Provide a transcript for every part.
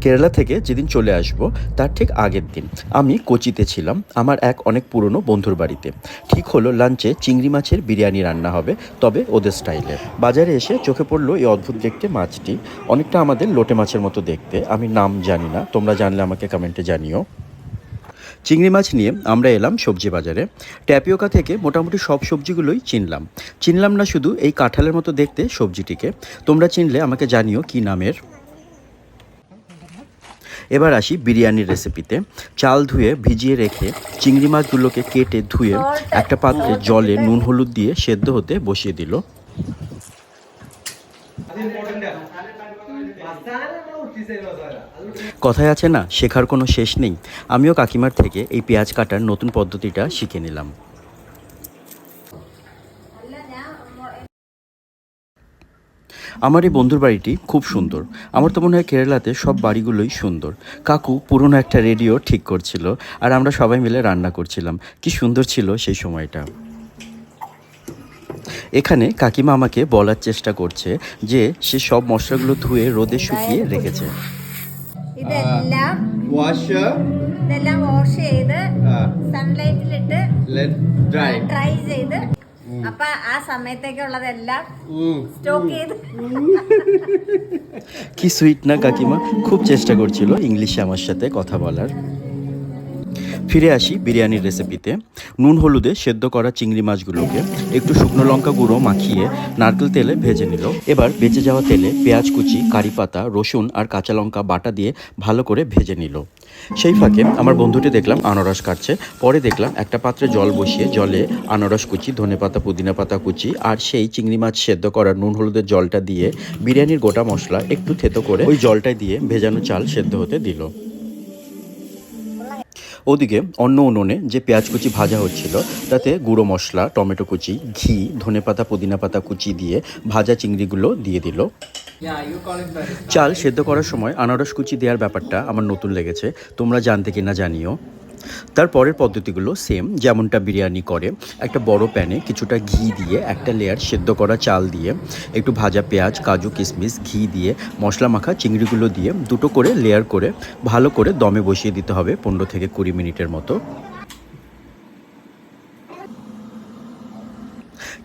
কেরালা থেকে যেদিন চলে আসব, তার ঠিক আগের দিন। আমি কোচিতে ছিলাম, আমার এক অনেক পুরনো বন্ধুর বাড়িতে। ঠিক হলো লাঞ্চে চিংড়ি মাছের বিরিয়ানি রান্না হবে, তবে ওদের স্টাইলে। বাজারে এসে চোখে পড়ল এই অদ্ভুত দেখতে মাছটি। অনেকটা আমাদের লোটে মাছের মতো দেখতে। আমি নাম জানি না, তোমরা জানলে আমাকে কমেন্টে জানিও। চিংড়ি মাছ নিয়ে আমরা এলাম সবজি বাজারে। ট্যাপিওকা থেকে মোটামুটি সব সবজিগুলোই চিনলাম। চিনলাম না শুধু এই কাঁঠালের মতো দেখতে সবজিটিকে। তোমরা চিনলে আমাকে জানিও কি নামের। এবার আসি বিরিয়ানির রেসিপিতে চাল ধুয়ে ভিজিয়ে রেখে চিংড়ি মাছগুলোকে কেটে ধুয়ে একটা পাত্রে জলে নুন হলুদ দিয়ে সেদ্ধ হতে বসিয়ে দিল। কথায় আছে না, শেখার কোনো শেষ নেই। আমিও কাকিমার থেকে এই পেঁয়াজ কাটার নতুন পদ্ধতিটা শিখে নিলাম। আমার এই বন্ধুর বাড়িটি খুব সুন্দর আমার তো মনে হয় কেরালাতে সব বাড়িগুলোই সুন্দর কাকু পুরনো একটা রেডিও ঠিক করছিল আর আমরা সবাই মিলে রান্না করছিলাম কি সুন্দর ছিল সেই সময়টা এখানে কাকিমা আমাকে বলার চেষ্টা করছে যে সে সব মশলাগুলো ধুয়ে রোদে শুকিয়ে রেখেছে ഇതെല്ലാം washer ഇതെല്ലാം വാഷ് ചെയ്ത് uh, സൺലൈറ്റിലിട്ട് let dry ഡ്രൈ ചെയ്ത് അപ്പൊ ആ സമയത്തേക്കുള്ളതെല്ലാം mm. സ്റ്റോക്ക് ചെയ്ത് কি সুইট না কাকিমা খুব চেষ্টা করছিল ইংলিশে আমার সাথে কথা বলার ফিরে আসি বিরিয়ানির রেসিপিতে নুন হলুদে সেদ্ধ করা চিংড়ি মাছগুলোকে একটু শুকনো লঙ্কা গুঁড়ো মাখিয়ে নারকেল তেলে ভেজে নিল এবার বেঁচে যাওয়া তেলে পেঁয়াজ কুচি কারি পাতা রসুন আর কাঁচা লঙ্কা বাটা দিয়ে ভালো করে ভেজে নিল সেই ফাঁকে আমার বন্ধুটি দেখলাম আনারস কাটছে। পরে দেখলাম একটা পাত্রে জল বসিয়ে জলে আনারস কুচি, ধনে পাতা, পুদিনা পাতা কুচি আর সেই চিংড়ি মাছ সেদ্ধ করা নুন হলুদের জলটা দিয়ে বিরিয়ানির গোটা মশলা একটু থেতো করে ওই জলটাই দিয়ে ভেজানো চাল সেদ্ধ হতে দিল। ওদিকে অন্য উনুনে যে পেঁয়াজ কুচি ভাজা হচ্ছিল, তাতে গুঁড়ো মশলা, টমেটো কুচি, ঘি ধনেপাতা পুদিনা পাতা কুচি দিয়ে ভাজা চিংড়িগুলো দিয়ে দিল। চাল সেদ্ধ করার সময় আনারস কুচি দেওয়ার ব্যাপারটা আমার নতুন লেগেছে। তোমরা জানতে কিনা জানিও। তার পরের পদ্ধতিগুলো সেম যেমনটা বিরিয়ানি করে, একটা বড় প্যানে কিছুটা ঘি দিয়ে একটা লেয়ার সেদ্ধ করা চাল দিয়ে, একটু ভাজা পেঁয়াজ, কাজু, কিশমিশ, ঘি দিয়ে, মশলা মাখা, চিংড়িগুলো দিয়ে দুটো করে লেয়ার করে ভালো করে দমে বসিয়ে দিতে হবে পনেরো থেকে কুড়ি মিনিটের মতো।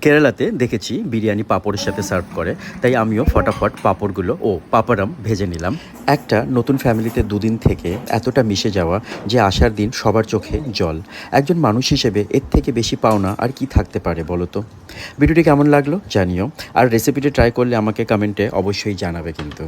কেরালাতে দেখেছি বিরিয়ানি পাঁপড়ের সাথে সার্ভ করে, তাই আমিও ফটাফট পাঁপড়গুলো ও পাপারাম ভেজে নিলাম। একটা নতুন ফ্যামিলিতে দুদিন থেকে এতটা মিশে যাওয়া যে আসার দিন সবার চোখে জল। একজন মানুষ হিসেবে এর থেকে বেশি পাওনা আর কি থাকতে পারে বলো তো? ভিডিওটি কেমন লাগল জানিও, আর রেসিপিটি ট্রাই করলে আমাকে কমেন্টে অবশ্যই জানাবে কিন্তু।